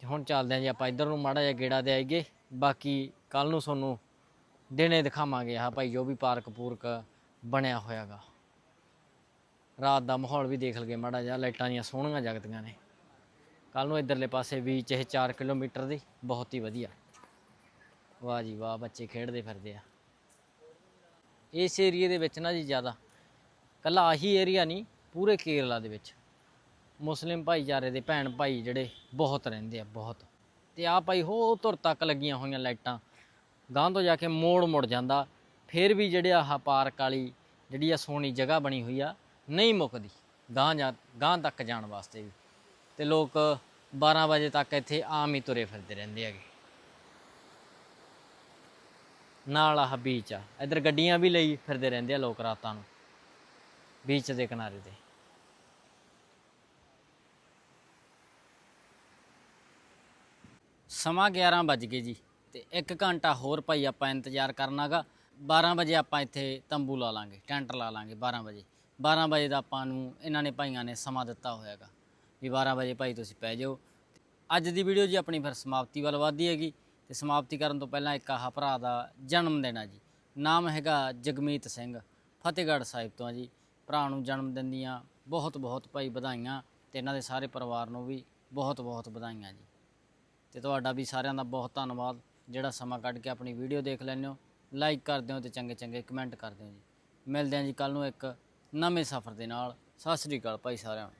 ਤੇ ਹੁਣ ਚੱਲਦੇ ਆਂ ਜੀ ਆਪਾਂ ਇਧਰ ਨੂੰ, ਮਾੜਾ ਜਿਹਾ ਗੇੜਾ ਦੇ ਆਈਏ। ਬਾਕੀ ਕੱਲ ਨੂੰ ਤੁਹਾਨੂੰ ਦਿਨੇ ਦਿਖਾਵਾਂਗੇ ਆਹ ਭਾਈ ਜੋ ਵੀ ਪਾਰਕ ਪੂਰਕ ਬਣਿਆ ਹੋਇਆਗਾ। ਰਾਤ ਦਾ ਮਾਹੌਲ ਵੀ ਦੇਖ ਲਗੇ ਮਾੜਾ ਜਿਹਾ, ਲਾਈਟਾਂ ਦੀਆਂ ਸੋਹਣੀਆਂ ਜਗਦੀਆਂ ਨੇ। ਕੱਲ ਨੂੰ ਇਧਰਲੇ ਪਾਸੇ ਬੀਚ ਇਹ 4 ਕਿਲੋਮੀਟਰ ਦੀ, ਬਹੁਤ ਹੀ ਵਧੀਆ। ਵਾਹ ਜੀ ਵਾਹ, ਬੱਚੇ ਖੇਡਦੇ ਫਿਰਦੇ ਆ। ਇਸ ਏਰੀਏ ਦੇ ਵਿੱਚ ਨਾ ਜੀ ਜ਼ਿਆਦਾ, ਕੱਲਾ ਆਹੀ ਏਰੀਆ ਨਹੀਂ, ਪੂਰੇ ਕੇਰਲਾ ਦੇ ਵਿੱਚ। ਮੁਸਲਿਮ ਭਾਈਚਾਰੇ ਦੇ ਭੈਣ ਭਾਈ ਜਿਹੜੇ ਬਹੁਤ ਰਹਿੰਦੇ ਆ, ਬਹੁਤ। ਤੇ ਆ ਭਾਈ ਹੋ ਧੁਰ ਤੱਕ ਲੱਗੀਆਂ ਹੋਈਆਂ ਲਾਈਟਾਂ ਗਾਂ ਤੋਂ ਜਾ ਕੇ ਮੋੜ ਮੁੜ ਜਾਂਦਾ। ਫਿਰ ਵੀ ਜਿਹੜੇ ਆਹ ਪਾਰਕ ਵਾਲੀ, ਜਿਹੜੀ ਆ ਸੋਹਣੀ ਜਗ੍ਹਾ ਬਣੀ ਹੋਈ ਆ ਨਹੀਂ ਮੁੱਕਦੀ ਗਾਂ ਜਾ ਗਾਂ ਤੱਕ ਜਾਣ ਵਾਸਤੇ ਵੀ। ਤੇ ਲੋਕ 12 ਵਜੇ ਤੱਕ ਇੱਥੇ ਆਮ ਹੀ ਤੁਰੇ ਫਿਰਦੇ ਰਹਿੰਦੇ ਹੈਗੇ। ਨਾਲ ਆਹ ਬੀਚ ਆ। ਇੱਧਰ ਗੱਡੀਆਂ ਵੀ ਲਈ ਫਿਰਦੇ ਰਹਿੰਦੇ ਆ ਲੋਕ ਰਾਤਾਂ ਨੂੰ ਬੀਚ ਦੇ ਕਿਨਾਰੇ ਤੇ। ਸਮਾਂ 11 ਵੱਜ ਗਏ ਜੀ, ਤੇ 1 ਘੰਟਾ ਹੋਰ ਭਾਈ ਆਪਾਂ ਇੰਤਜ਼ਾਰ ਕਰਨਾਗਾ। 12 ਵਜੇ ਆਪਾਂ ਇੱਥੇ ਤੰਬੂ ਲਾ ਲਾਂਗੇ, ਟੈਂਟ ਲਾ ਲਾਂਗੇ 12 ਵਜੇ। 12 ਵਜੇ ਦਾ ਆਪਾਂ ਨੂੰ ਇਹਨਾਂ ਨੇ ਭਾਈਆਂ ਨੇ ਸਮਾਂ ਦਿੱਤਾ ਹੋਇਆਗਾ। ਵੀ 12 ਵਜੇ ਭਾਈ ਤੁਸੀਂ ਪੈ ਜਾਓ। ਅੱਜ ਦੀ ਵੀਡੀਓ ਜੀ ਆਪਣੀ ਫਿਰ ਸਮਾਪਤੀ ਵੱਲ ਵਧਦੀ ਹੈਗੀ। ਤੇ ਸਮਾਪਤੀ ਕਰਨ ਤੋਂ ਪਹਿਲਾਂ ਇੱਕ ਆਹ ਭਰਾ ਦਾ ਜਨਮ ਦਿਨ ਆ ਜੀ। ਨਾਮ ਹੈਗਾ ਜਗਮੀਤ ਸਿੰਘ, ਫਤਿਹਗੜ੍ਹ ਸਾਹਿਬ ਤੋਂ ਆ ਜੀ। ਭਰਾ ਨੂੰ ਜਨਮ ਦਿਨ ਦੀਆਂ ਬਹੁਤ ਬਹੁਤ ਭਾਈ ਵਧਾਈਆਂ ਤੇ ਇਹਨਾਂ ਦੇ ਸਾਰੇ ਪਰਿਵਾਰ ਨੂੰ ਵੀ ਬਹੁਤ ਬਹੁਤ ਵਧਾਈਆਂ ਜੀ। ਤੇ ਤੁਹਾਡਾ ਵੀ ਸਾਰਿਆਂ ਦਾ ਬਹੁਤ ਧੰਨਵਾਦ। ਜਿਹੜਾ ਸਮਾਂ ਕੱਢ ਕੇ ਆਪਣੀ ਵੀਡੀਓ ਦੇਖ ਲੈਂਦੇ ਹੋ, ਲਾਈਕ ਕਰਦੇ ਹੋ ਤੇ ਚੰਗੇ ਚੰਗੇ ਕਮੈਂਟ ਕਰਦੇ ਹੋ ਜੀ। ਮਿਲਦੇ ਹਾਂ ਜੀ ਕੱਲ ਨੂੰ ਇੱਕ ਨਵੇਂ ਸਫ਼ਰ ਦੇ ਨਾਲ। ਸਤਿ ਸ੍ਰੀ ਅਕਾਲ ਭਾਈ ਸਾਰਿਆਂ ਨੂੰ।